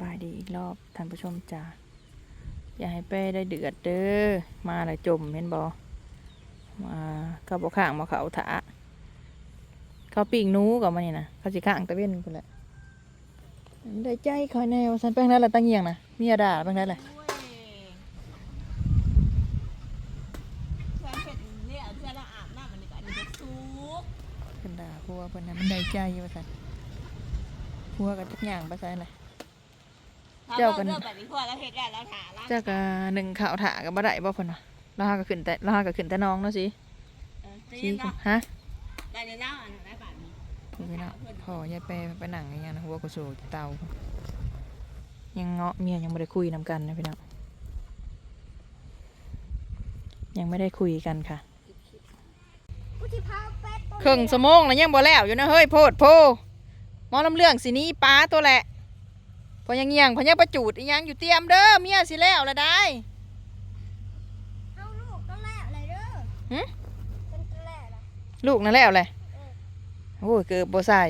บายดีอีกรอบท่านผู้ชมจ้าอย่าให้เป้ได้เดือดเด้อมาแล้วจมเห็นบอมาก็บอข้างมาเขาถาเขาปีกหนูกับมันนี่นะเขาสิข้างตะเว้นกูแหละได้ใจคอยแนวฉันเป็นนั่นแหละตั้งเงียงนะเมียด่าเป็นนั่นแหละแฟนเป็ดเนี่ยเพื่อนเราอาบน้ำมันนี่ก็อันนี้ก็ซุกเป็นด่าพัวเป็นนั้นมันได้ใจว่าสันพัวกับจักอย่างไปใส่เลย เจ้ากัน เริ่มแบบนี้พอแล้วเห็ดแล้วเราถาละเจ้าก็หนึ่งข่าวถากับบ่ได้บ่เพิ่นน่ะลาก็ขึ้นแต่ลาก็ขึ้นแต่น้องเนาะสิเออตีสินเนาะฮะได้เดี๋ยวเล่าอันนั้นได้ป่ะนี้นี่พี่น้องพ่อยายแปรไปหนังอย่างเงี้ยนะหัวกุโซเตายังเงาะเมียยังไม่ได้คุยนำกันนะพี่น้องยังไม่ได้คุยกันค่ะ กูจะพาเป็ดครึ่งสมงแล้วยังบ่แล้วอยู่นะเฮ้ยโพดโพหมอลำเรื่องสิหนี้ป้าตัวแหละ พอยังเงียงพอยังประจูดอีหยังอยู่เตรียมเด้อเมียสิแล้วละได้เอาลูกต้องแลกอะไรเด้อหึเป็นตัวแลกอะไรลูกนั่นแล้วเลยโอ้ยเกือบบ่ใส่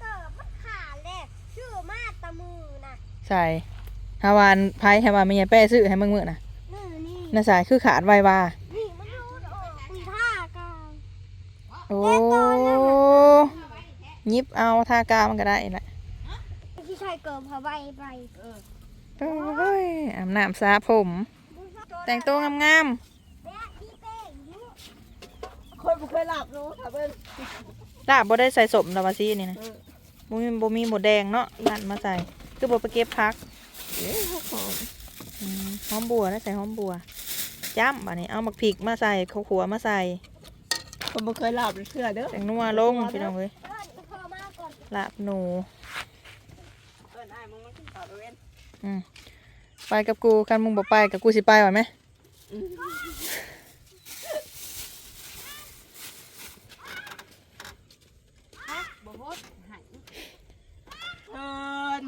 เกิดมันขาดแลกชื่อมาตะมือนะใส่ฮาวานไพ่ฮาวานไม่ยายแป้ซื้อให้มึงมื้อน่ะนี่นี่น่าสายคือขาดไววานี่มันรูดออกมีท่ากลางโอ้ยิบเอาทากามันก็ได้แหละที่ชาย เกิดพาใบไปโอ้ยอาบน้ำสระผม แต่งตัวงามแม่ที่เป้งอยู่คนบ่เคยหลับรู้ค่ะเบิ้ลๆลาบบ่ได้ใส่สมดาวาซีนี่นะบ่มีบ่มีหมูแดงเนาะนั่นมาใส่ คือบ่ไปเก็บพักเอ๊ะหอมอืมหอมบัวนะใส่หอมบัว จ้ำอันนี้เอาหมักพริกมาใส่ข้าวขัวมาใส่คนบ่เคยหลับเชื่อเด้อแต่งนัวลงพี่น้องเว้ยเอิ้นพ่อมาก่อนลาบหนู เอิ้นอ้ายมึงมากินข้าวตะเวนอืมไปกับกูกันมึงบ่ไปกับกูสิไปไหวไหมฮะบ่ฮดหันเอิ้น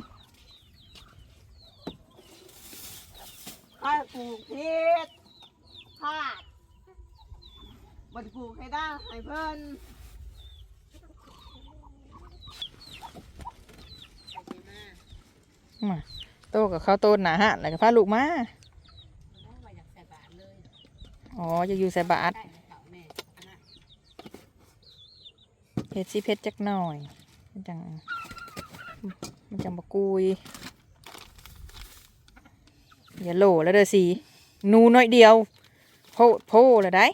ข้าปลูกพริกพาดบ่ได้ปลูกให้ได้ให้เพิ่น มาโตกับเขาวโตหนาฮะแล้วก็พาลูกมาอ๋อจะอยู่ใส่บาทเฮ็ดสิเพชรจักหน่อยมันจังมันจังบกุยอย่าโหลแล้วเด้อสินูน้อยเดียวโพโพเลยได้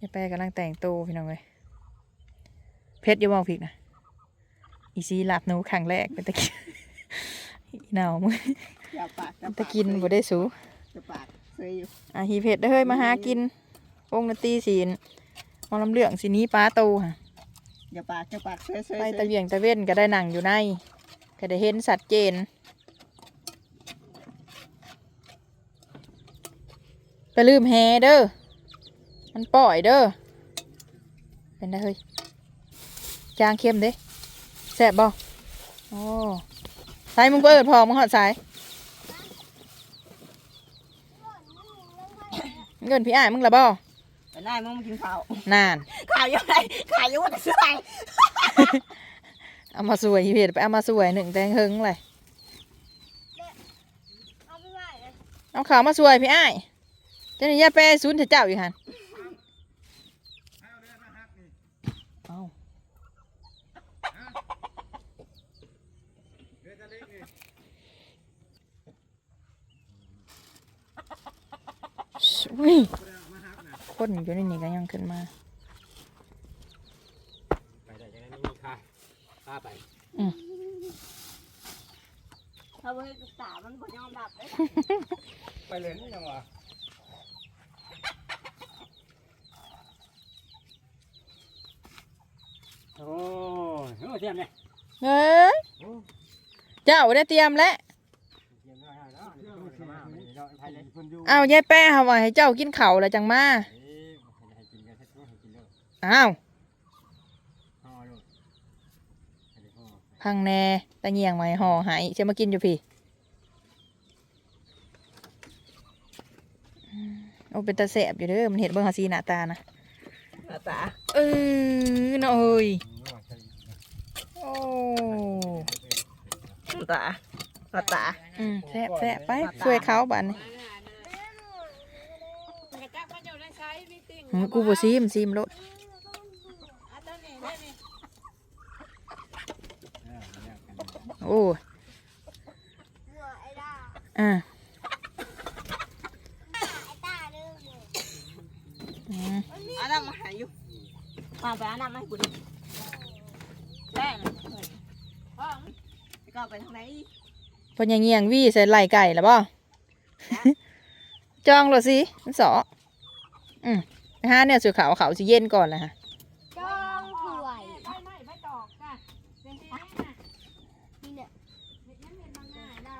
ยายแปกำลังแต่งโตพี่น้องเว้ยเพชรอย่ามองผิดนะ อีซีหลับหนูครั้งแรกเป็นตะกินอีหนาวมึงอย่าปากอย่าตะกินบ่ได้สูอย่าปากเคยอยู่อาฮีเพชรเฮ้ยมาหากินวงดนตรีศีลมอลำเลืองสีนี้ป้าโตค่ะอย่าปากอย่าปากเคยเคยไปตะเวียงตะเว้นก็ได้หนังอยู่ใน ก็ได้เห็นสัตว์เจน ไปลืมแฮเด้อมันปล่อยเด้อเป็นได้เฮ้ยจางเข้มเด้ แซ่บบ่โอ้สายมึงเปิดพอมึงหอดสายเงินพี่อ้ายมึงละบ่ไปได้มึงมากินข้าวนานข่าวอยู่ไหนข่าวอยู่ว่าจะซื้ออะไรเอามาสวยพี่เพจไปเอามาสวยหนึ่งแตงเฮงเลยเอาไปไหว้เลยเอาข่าวมาสวยพี่อ้ายเจ้าหนี่ยาแปรศูนย์เถอะเจ้าอยู่หันเอา อุ้ยคนอยู่ในนี่ก็ยังขึ้นมาไปได้ยังไงไม่มีค่าค่าไปถ้าเว้ยศึกษามันบ่ยอมรับเลยไปเลยนี่ยังวะโอ้ยโอ้ยเทียมเนี่ยเฮ้ยเจ้าได้เตรียมแล้ว อยู่เอายายแป้เขาว่าให้เจ้ากินข้าวแล้วจังมาเอ้ยให้กินกันให้ให้กินเลยอ้าวห่อเลยให้ได้ห่อพังแน่ตะเงียงไว้ห่อใหายจะมากินอยู่พี่อืมโอ้เป็นตาแสบอยู่เด้อมันเห็นเบิ่งหาซีหน้าตานะหน้าตาเออน่ะเอ้ยอืมว่าใช่โอ้โอ้ตาปตา อืมแซ่บแซ่บไปช่วยเขาบัดนี้อืม กูบ่ซีมซีมโลดโอ้หัวไอ้ดาอ่าไอ้ตาเด้ออืมอันนั้นมาหาอยู่มาไปอันนั้นมาให้กูดิแป้งก็ไปทางไหนเพิ่นยังเงียงวี่ใส่ไหล่ไก่แล้วบ่จองโลดสิมันสออืม ไปหาเนี่ยสุขาวเขาสิเย็นก่อนเลยฮะจ้องถวยไม่ไม่ไม่ตอกจ้ะเป็นแห้งน่ะนี่เนี่ยเห็ดนั้นเห็ดมันง่ายได้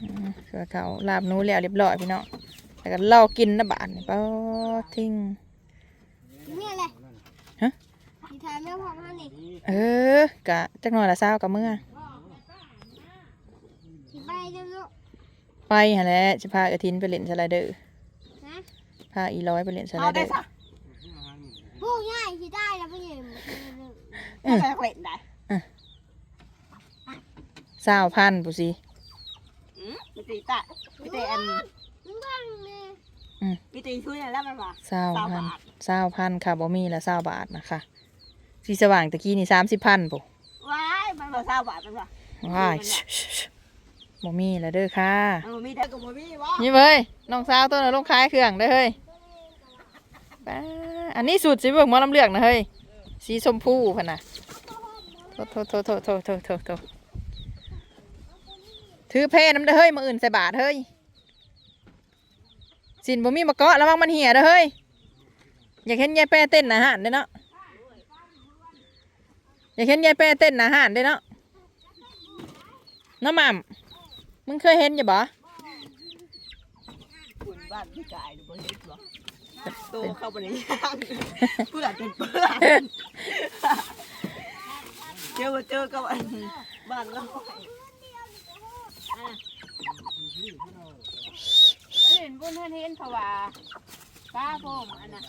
อืมสุขาวลาบหนูแล้วเรียบร้อยพี่น้องแล้วก็รอกินนะบาดนี่ป้อทิ้งเนี่ยแหละฮะที่ทายแม่พ่อมานี่เออกะจักหน่อยละเศร้ากับเมื่อที่ไปเด้อลูกไปหะแหล้วจะพากระทินไปเล่นสไลเดอร์ฮะ พาอีร้อยไปเล่นสไลเอาเดได้อร์ซะผู้ง่ายที่ได้แล้วไม่เห็นอืมแป้งเล่นได้เศร้าพันปุสิอืมมีตีตามีตีอันมึงบ้างเนี่ยมีตีช่วยแล้วมันมาเศร้าสาวพันบาทเศร้าพันค่ะบ่มีละเศร้าบาทนะคะสีสว่างตะกี้นี่สามสิบพันปุ๊ว้ายมันมาสาวบาทมันมาว้ายบ่มีละเด้อค่ะ มันมีแต่กับบ่มีวะนี่เว้ยน้องสาวตัวน่ะลงขายเครื่องได้อเฮ้ย ป้าอันนี้สูตรสีเบิกมอลำเลือกนะเฮ้ย สีชมพูพะนะโทษโทษโทษโทษโทษโทษโทษถือเพน้ำเด้อเฮ้ยมาอื่นใส่บาทเฮ้ย สินบ่มีมะเกาะระวังมันเหี่ยเด้อเฮ้ย อยากเห็นยายแป้เต้นอาหารเด้เนาะ อยากเห็นยายแป้เต้นอาหารเด้เนาะน้ำมัมมึงเคยเห็นอย่าบ่ โตเข้าไปในย่างเพื่อนเป็นเพื่อนเจอเจอกับอันบ้านเราเห็นบุญเห็นเห็นเขาว่าป้าพงอันน่ะ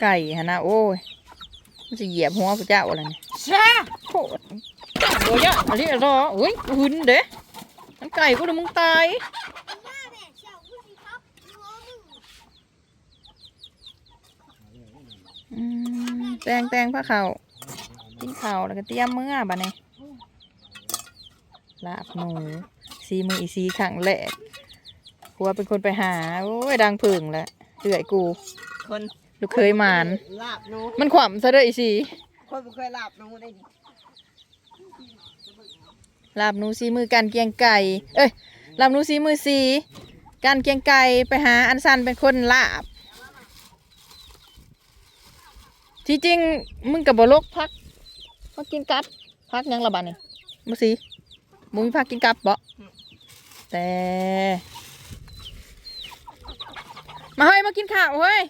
ไก่ฮะนะโอ้ยมันจะเหยียบหัวพระเจ้าอะไรเนี่ยชาโคตรโอ้ยอะอันนี้รออุ้ยหึนเด้มันไก่กูเดี๋ยวมึงตาย แม่เจ้าผู้สิครับน้องมึง อืม แตงแตงผ้าเขาวกินข้าวแล้วก็เตรียมมื้อบัดนี้ลาบหนูซีมืออีซีขังแหลกผัวเป็นคนไปหา โอ้ยดังผึ่งแหละเอื่อยกู คนลูกเคยหมาน ลาบหนูมันขวำซะเด้ออีซีคนบ่เคยลาบหนูได้ดิลาบหนูซีมือการเกียงไก่ เอ้ยลาบหนูซีมือซีการเกียงไก่ไปหาอันซันเป็นคนลาบ ที่จริงมึงกับบลกพักมากินกับพักหยังละบาดนี่มาสิมึงมีพักกินกับบ่แต่มาเฮ้ยมากินข้าวเฮ้ย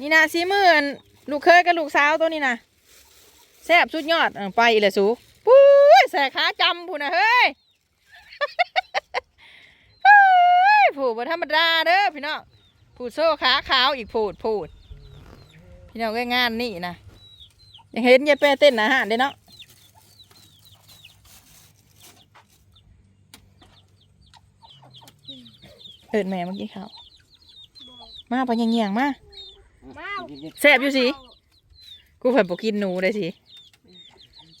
นี่นะซีมืออันลูกเคยกับลูกสาวตัวนี้นะแซ่บสุดยอดเออไปอีเลยสูปุ้ยแสขาจำพูนะเฮ้ยเฮ้ยผูดบ่ธรรมดาเด้อพี่น้องผูดโซ่ขาขาวอีกผูดผูด พี่น้องก็งานนี่นะยังเห็นยายแปรเต้นอาหารเด้เนาะเอิดแม่เมื่อกี้ข้าวมาปะยังเงียงๆมามาแซ่บอยู่สิกูเพิ่นบ่กินหนูได้สิ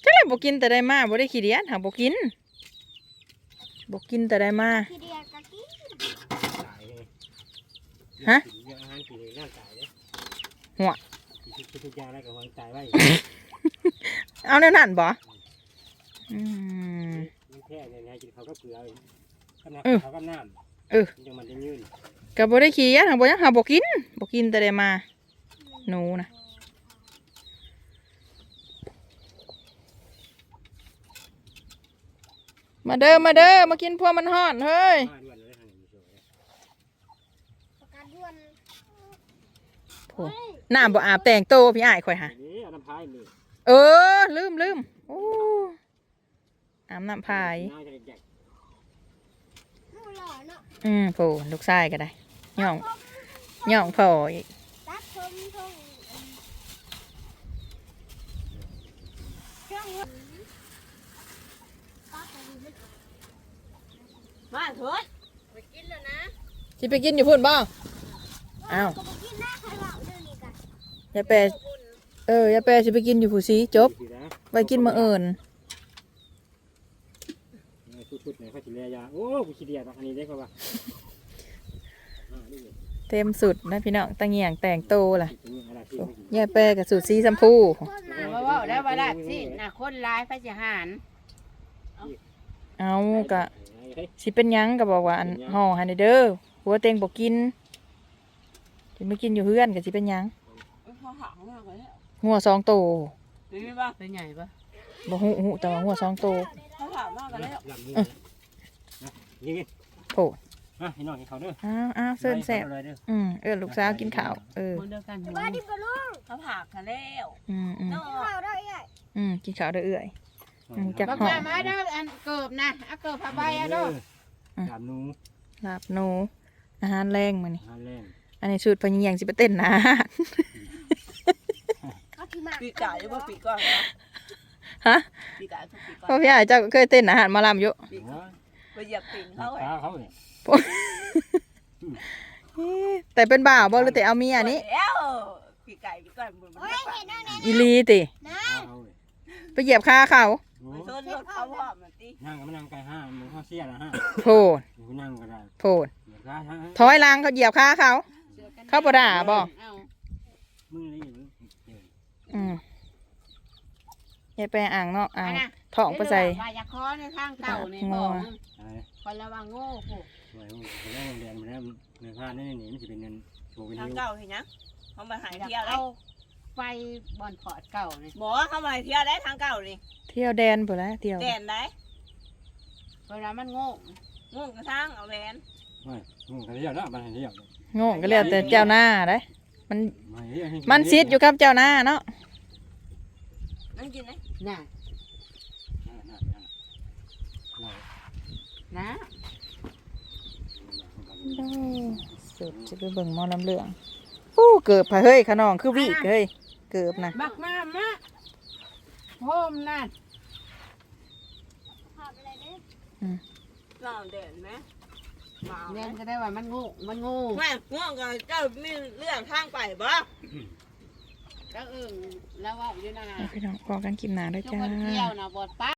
จังเลยบ่กินแต่ได้มาบ่ได้ขี้เดียนหาบ่กินบ่กินแต่ได้มาทีเดียวกะกี้ฮะเยอะอาหารกินร่างกายเลยหัวกิน ทุกอย่างแล้วก็วางใจไว้เอาแนวนั้นบ่อืมมันแค่เนี่ยนะกินเขาก็เกลือกับน้เออำเขากับน้เออำจังมันจะยืนก็บ่ได้ขี้เดียนหาบ่ยังหาบ่กินบ่กินแต่ได้มาหนูนะมาเด้อมาเด้อมากินพวกมันฮ้อนเฮ้ย มาด้วยเลยทางนี้สวย ประกันด่วน โอ้ น้ำบ่อาบแต่งโตพี่อ้ายข่อยหานี่เอาน้ำพายนี่เออ ลืมลืมโอ้อาบน้ำพายน่าจะแจกผู้หล่อเนาะอืมโผลูกชายก็ได้ย่องย่องพออีกตัดชมทงมาเถิดไปกินแล้วนะสิไปกินอยู่พุ่นบ่อ้าว ยายแปรเออยายแปรสิไปกินอยู่ผู้ซีจบดีนะไว้กินมื้ออื่นชุดๆเนี่ยเขาสิเลียยาโอ้กูขี้เดียดอันนี้ได้ก็ว่าเต็มสุดนะพี่น้องตะเงียงแต่งโตล่ะถึงอะไรที่โอ้ยายแปรกับสูตรสีชมพูคนมาว่าว่าได้ว่าได้สิน่ะคนร้ายพระสิหารเอากะสิเป็นหยังก็บอกว่าอันห่อให้หน่อยเด้อหัวเต็งบ่กินสิไม่กินอยู่เฮือนก็สิเป็นหยังเขา หางมากเลยหัวสองโตดีป่ะเป็นใหญ่ปะบ่ฮู้ฮู้แต่ว่าหัวสองโตเขาหางมากกันแล้วหลังมือนะยิงโอ้มาพี่น้องกินข้าวเด้ออ้าวอ้าวเซินแซ่บเลยเด้ออืมเออลูกสาวกินข้าวเออคนเดียวกันบ้านที่ปลุงเขาผักกันแล้วอืมอืมเนาะเราได้ไงอืมกินข้าวเด้อเอื่อยอืมจักบักมามาเด้ออันเกิบนะเอาเกิบผ้าใบเอาเด้อดามนูลาบหนูอาหารแรงมื้อนี้อาแรงอันนี้สูตรพะเนียงสิไปเต้นนะเขาที่มา ปีกไก่หรือว่าปีกก้อนนะฮะปีกไก่ทุกปีกก้พ่ออนพี่อาเจ้าก็เคยเต้นอาหารหมาลำอยู่ปีกไปเหยียบตีนเขาเขาไอ้เขาเนี่ยเอ๊ะแต่เป็นบ่าวบ่หรือแต่เอาเมียนี่แล้วปีกไก่ปีกก้อนมันเฮ้ยเห็นนั่นอีหลีตินะเขาเลยไปเหยียบคาเขาโอ้มันชนรถเขาพ่อมันตีนั่งก็มานั่งไกลห้ามึงเขาเสียละห้าโพดกูนั่งก็ได้โพดเดี๋ยวก็ฮะถอยหลังเขาเหยียบคาเขา เข้าบ่ด่าบ่ เอา มึงนี่ อืม ยายแปรอ่างเนาะอ่างอันน่ะท้องไปใส่ว่าอย่าคอในทางเก่านี่บอกมึงคนระวังโง่พวกสวยมึงไปได้โรงเรียนมาแล้วเงินพลาดนี่นี่มันจะเป็นเงินโชว์เป็นทางนิ้วเก่าเห็นยังเขามาหายอยากเที่ยวได้เอาไฟบอนพอดเก่านี่หมอเขามาเที่ยวได้ทางเก่านี่เที่ยวแดนไปแล้วเที่ยวแดนได้เวลามันโง่งูกระทั่งเอาแหวนไม่มึงเขาเที่ยวแล้วมันเที่ยวโง่ก็แล้วแต่เจ้าหน้าได้มันไม่เที่ยวมันซิดอยู่กับเจ้าหน้าเนาะนั่งกินไหม น่ะนะสุดจะไปเบิ่งหมอลำเหลืองอู้เกิบพะเฮ้ยขนองคือวีกเฮ้ยเกิบนะบักมามาโฮมนั่นพาไปเลยเนี่ยเราเด่นไหมมาเรียนก็ได้ว่ามันโง่มันโง่แม่ง่วงก็เจ้ามีเรื่องทางไปบ่ ก็เอิงแล้วว่าอยู่นั่นน่ะเอาพี่น้องพอกันกินหนาด้วยทุกจ้าคนเที่ยวนะบดป้า